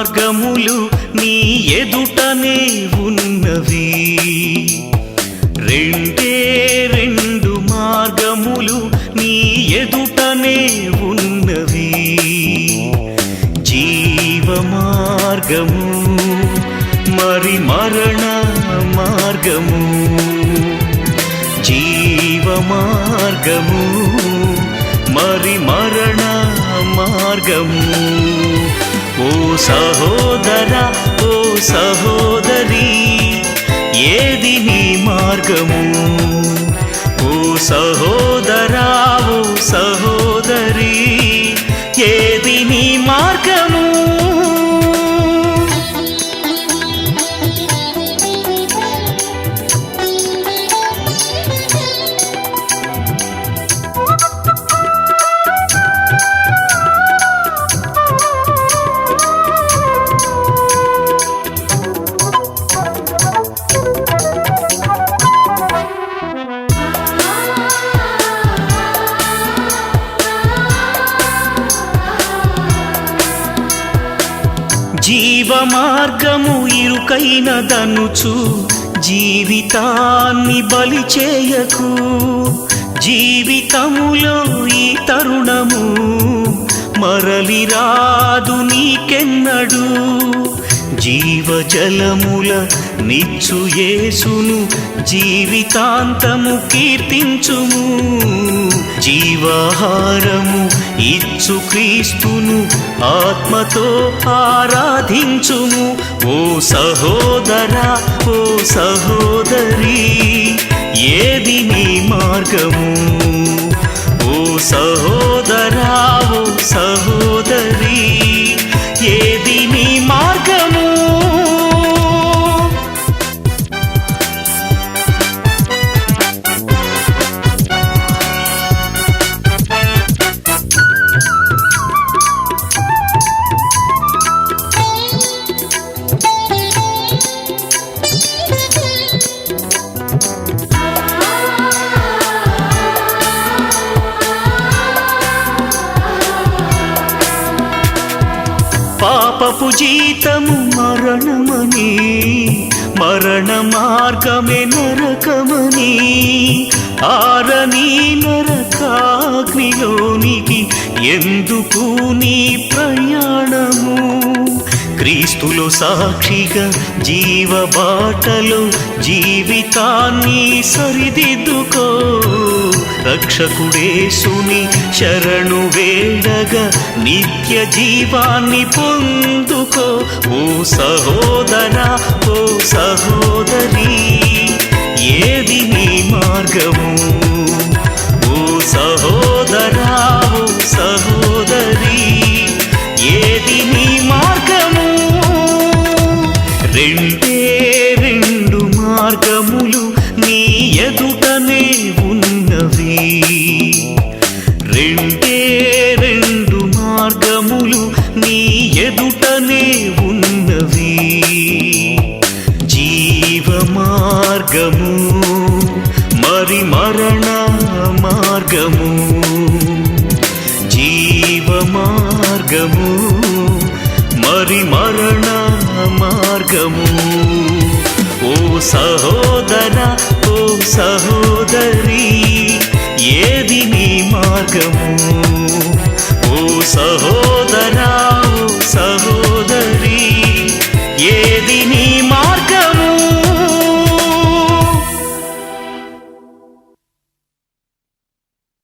మార్గములు నీ ఎదుటనే ఉన్నవి. రెండే రెండు మార్గములు నీ ఎదుటనే ఉన్నవి. జీవ మార్గము మరి మరణ మార్గము. జీవ మార్గము మరి మరణ మార్గము. సహోదర ఓ సహోదరి ఏది నీ మార్గము? ఓ సహోదరా ఓ సహోదరి. జీవ మార్గము ఇరుకైన దనుచు జీవితాన్ని బలి చేయకు. జీవితములో ఈ తరుణము మరలి రాదు నీకెన్నడు. జీవజలముల నిచ్చు యేసును జీవితాంతము కీర్తించుము. జీవాహారము ఇచ్చు క్రీస్తును ఆత్మతో ఆరాధించుము. ఓ సహోదరా ఓ సహోదరి ఏది నీ మార్గము? ఓ సహో పాపపు జీతము మరణమని మరణ మార్గమే నరకమని ఆరని నరకాగ్నిలోనికి ఎందుకు నీ ప్రయాణము? క్రీస్తులో సాక్షిగా జీవ బాటలో జీవితాన్ని సరిదిద్దుకో. రక్షకుడేసుని శరణు వేడగా నిత్య జీవాన్ని పొందుకో. ఓ సహోదరా ఓ సహోదరి ఏది నీ మార్గము? రెండే రెండు మార్గములు నీ ఎదుటనే ఉన్నవి. జీవ మార్గము మరి మరణ మార్గము. జీవ మార్గము మరి మరణ మార్గము. ఓ సహోదర ఓ సహోదరి ఏది